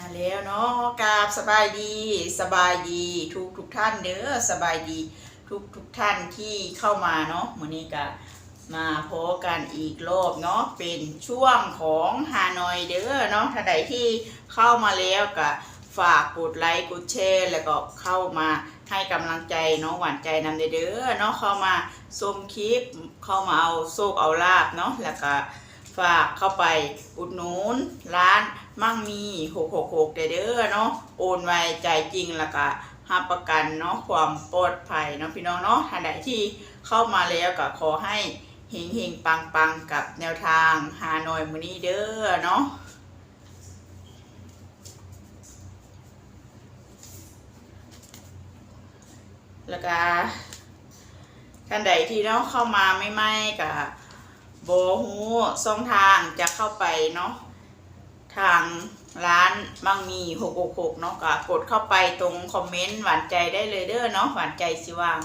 มาแล้วเนาะกราบสบายดีสบายดีทุกทุกท่านเด้อสบายดีทุกทุกท่านที่เข้ามาเนาะมื้อนี้ก็มาพบกันอีกรอบเนาะเป็นช่วงของฮานอยเด้อเนาะถ้าใดที่เข้ามาแล้วก็ฝากกดไลค์กดแชร์แล้วก็เข้ามาให้กำลังใจเนาะหวานใจนำเด้อเนาะเข้ามาชมคลิปเข้ามาเอาโชคเอาลาบเนาะแล้วก็ฝากเข้าไปอุดหนุนร้าน มั่งมี666เด้อเนาะโอนไวใจจริงล้วก็หับประกันเนาะความปลอดภัยเนาะพี่น้องเนาะท่านใดที่เข้ามาแล้วก็ขอให้เฮงเฮงปังปังกับแนวทางฮานอยมือนี้เด้อเนาะแล้วก็ท่านใดที่เนาะเข้ามาไม่ไม่กับโบฮูช่องทางจะเข้าไปเนาะ ทางร้านบังมีหกหกเนาะก็กดเข้าไปตรงคอมเมนต์หวานใจได้เลยเด้อเนาะหวานใจสิวาง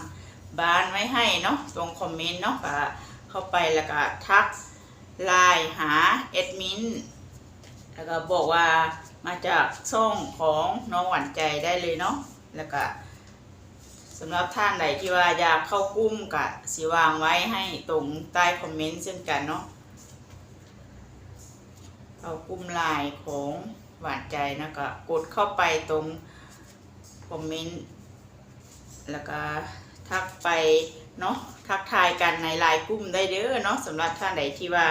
บ้านไว้ให้เนาะตรงคอมเมนต์เนาะก็เข้าไปแล้วก็ทักไลน์หาแอดมินแล้วก็บอกว่ามาจากช่องของน้องหวานใจได้เลยเนาะแล้วก็สำหรับท่านใดที่ว่าอยากเข้ากลุ้มกะสีวางไว้ให้ตรงใต้คอมเมนต์เช่นกันเนาะ เขากุ้มลน์ของหวานใจนะก็กดเข้าไปตรงคอมเมนต์แล้วก็ทักไปเนาะทักทายกันในไลน์กลุ่มได้เด้อเนาะสำหรับท่านใดที่ว่า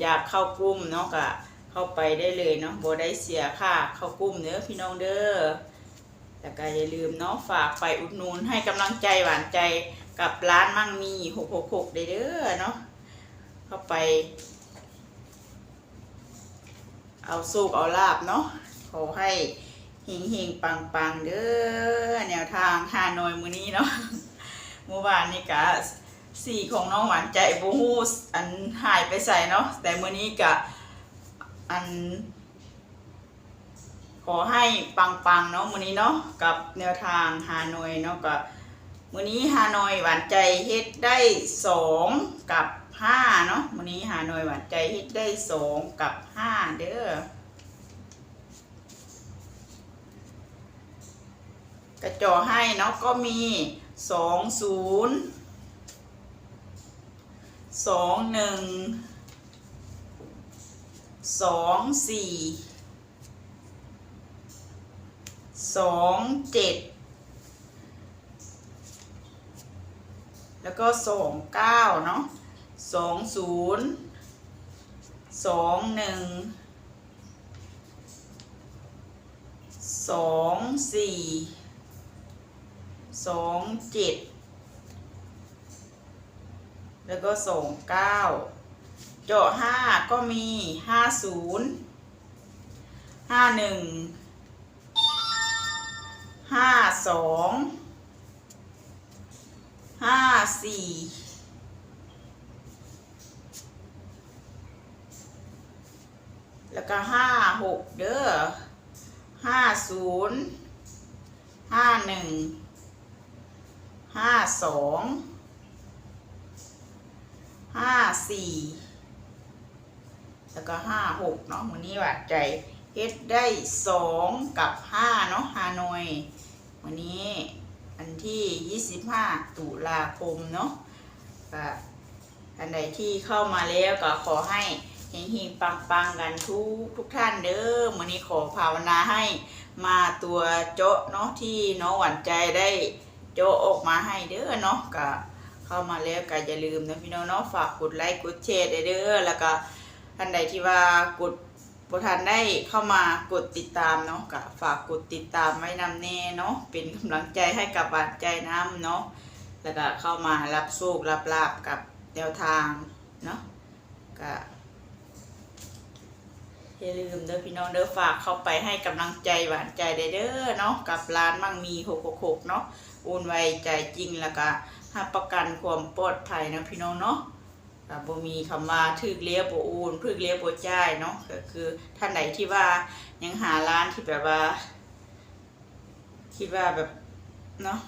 อยากเข้ากลุ่มเนาะก็เข้าไปได้เลยเนาะโบได้เสียค่าเข้ากลุ่มเด้อพี่น้องเด้อแต่ก็อย่าลืมเนาะฝากไปอุดหนุนให้กำลังใจหวานใจกับร้านมั่งมีหกหกหกเด้อเนาะเข้าไป เอาสุกเอาลาบเนาะขอให้เฮงเฮงปังปังเด้อแนวทางฮานอยมือนี้เนาะเมื่อวานนี่กะสี่ของน้องหวานใจบูฮูอันหายไปใส่เนาะแต่มือนี้กะอัน ขอให้ปังๆเนาะมือนี้เนาะกับแนวทางฮานอยเนาะก็มื้อนี้ฮานอยหวานใจเฮ็ดได้สองกับ ห้าเนาะมื้อนี้ฮาหน่อยวานใจฮ็ดได้สองกับห้าเด้อกระจอให้เนาะก็มีสองศูนย์สองหนึ่งสองสี่สองเจ็ดแล้วก็สองเก้าเนาะ สองศูนย์สองหนึ่งสองสี่สองเจ็ดแล้วก็สองเก้าเจาะห้าก็มีห้าศูนย์ห้าหนึ่งห้าสองห้าสี่ แล้วก็ห้าหกเด้อห้าศูนย์ห้าหนึ่งห้าสองห้าสี่แล้วก็ห้าหกเนาะวันนี้หวัดใจเฮ็ดได้สองกับห้าเนาะฮานอยวันนี้อันที่ 25 ตุลาคมเนาะอันใดที่เข้ามาแล้วก็ขอให้ เฮงๆปังๆกันทุกทุกท่านเด้อวันนี้ขอภาวนาให้มาตัวโจ๊ะเนาะที่น้องหวานใจได้โจ๊ะออกมาให้เด้อเนาะก็เข้ามาแล้วก็อย่าลืมนะพี่น้องเนาะฝากกดไลค์กดแชร์ได้เด้อแล้วก็ท่านใดที่ว่ากดบทันได้เข้ามากดติดตามเนาะก็ฝากกดติดตามไว้นำแน่เนาะเป็นกำลังใจให้กับบาดใจน้ำเนาะแล้วก็เข้ามารับโชครับลาบกับแนวทางเนาะก็ อย่าลืมเด้อพี่น้องเด้อฝากเข้าไปให้กำลังใจหวานใจได้เด้อเนาะกับร้านมั่งมี666เนาะโอนไวใจจริงแล้วก็ให้ประกันความปลอดภัยนะพี่น้องเนาะก็บ่มีคำว่าถึกเลี้ยบโอนถึกเลี้ยบ่จ่ายเนาะก็คือท่านไหนที่ว่ายังหาร้านที่แบบว่า คิดว่าแบบเนาะ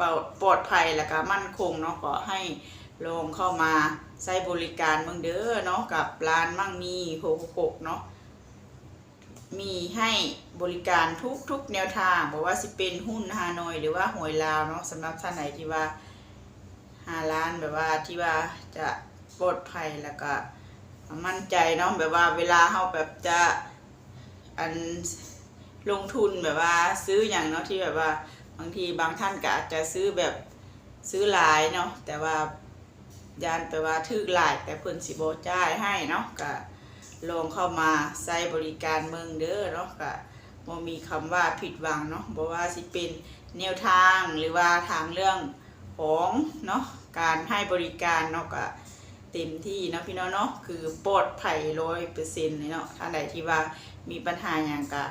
ปลอดปลอดภัยแล้วก็มั่นคงเนาะก็ให้ลองเข้ามา ใช้บริการเมืองเด้อเนาะกับร้านมั่งมี666เนาะมีให้บริการทุกทุกแนวทางบอกว่าสิเป็นหุ้นฮานอยหรือว่าหวยลาวเนาะสำหรับท่านไหนที่ว่าหาล้านแบบว่าที่ว่าจะปลอดภัยแล้วก็มั่นใจเนาะแบบว่าเวลาเฮาแบบจะอันลงทุนแบบว่าซื้ออย่างเนาะที่แบบว่าบางทีบางท่านก็อาจจะซื้อแบบซื้อหลายเนาะแต่ว่า ยานแปลว่าทึกหลายแต่เพิ่นสิบ่จ่ายให้เนาะก็ลองเข้ามาใช้บริการเมืองเด้อเนาะก็บ่มีคำว่าผิดหวังเนาะบ่ว่าสิเป็นแนวทางหรือว่าทางเรื่องของเนาะการให้บริการเนาะก็เต็มที่เนาะพี่น้องเนาะคือปลอดภัยร้อยเปอร์เซ็นต์เลยเนาะท่านใดที่ว่ามีปัญหาอย่างกะ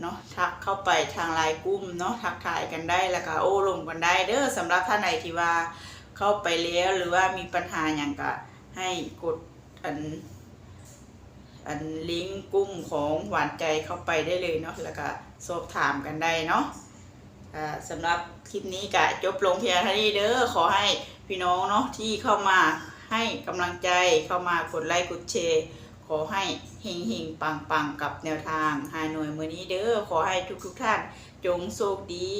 เนาะทักเข้าไปทางไลน์กลุ่มเนาะทักทายกันได้แล้วก็โอ้ลมกันได้เด้อสำหรับท่านใดที่ว่า เข้าไปแล้วหรือว่ามีปัญหาอย่างกะให้กดอัน อันลิงก์กลุ่มของหวานใจเข้าไปได้เลยเนาะแล้วก็สอบถามกันได้เนาะสำหรับคลิปนี้ก็จบลงเพียงเท่านี้เด้อขอให้พี่น้องเนาะที่เข้ามาให้กำลังใจเข้ามากดไลค์กดแชร์ขอให้เฮงเฮงปังปังกับแนวทางหาหน่วยมือนี้เด้อขอให้ทุกทุกท่านจงโชคดี